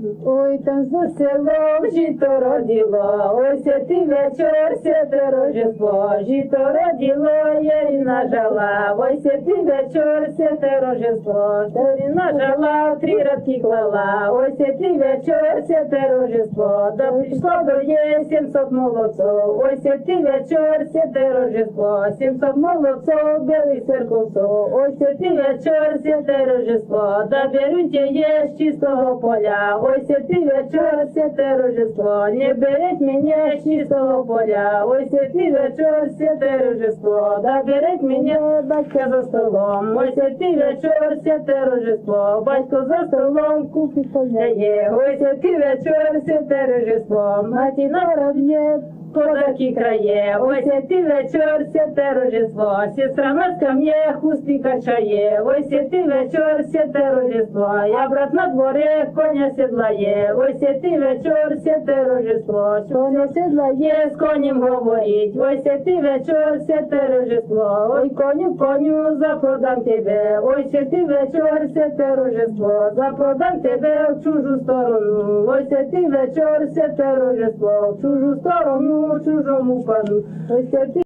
Ой, там за селом жито родило, ось ти вечір, святе Рождество, жито родило, Ярина жала, ось ти вечір, святе Рождество, Ярина жала, три радки клала, ось ти вечір, святе Рождество, да прийшло до є 700 молодців, ось ти вечір, святе Рождество, 700 молодців, білий церковців, ось ти вечір, святе Рождество, да беруть є з чистого поля, ось ти вечір, святе Рождество, не береть мене з чистого поля, Ой, ти вечір, святе Рождество, да береть мене батька за столом, Ой, ти вечір, святе Рождество, батько за столом купить поляє, ось ти вечір, святе Рождество, маті на родне, Подарки крає, ось ти вечір, святе Рождество, сестра ко мне хустки качає, ось ти вечір, святе Рождество, я брат на дворі коня сідлає, ось ти вечір, святе Рождество, коня сідлає, з конем говорить, ось ти вечір, святе Рождество, ой коню, коню, запродам тебе, ось ти вечір, святе Рождество, запродам тебе в чужу сторону, ось ти вечір, святе Рождество, в чужу сторону, toujours mon panneau.